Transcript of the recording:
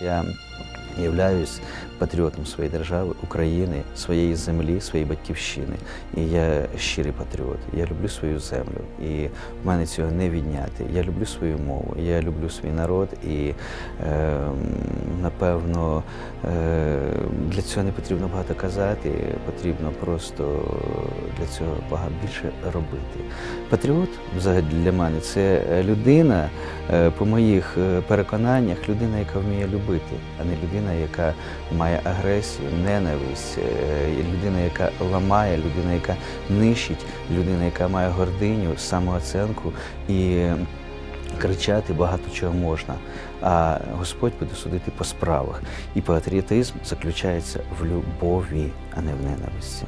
Я являюсь патріотом своєї держави, України, своєї землі, своєї батьківщини. І я щирий патріот. Я люблю свою землю. І в мене цього не відняти. Я люблю свою мову, я люблю свій народ, і е, напевно е, для цього не потрібно багато казати, потрібно просто для цього багато більше робити. Патріот взагалі для мене це людина, е, по моїх е, переконаннях, людина, яка вміє любити, а не людина, яка має агресію, ненависть, е, людина, яка ламає, людина, яка нищить, людина, яка має гординю, самооценку і кричати багато чого можна. А Господь буде судити по справах. І патріотизм заключається в любові, а не в ненависті.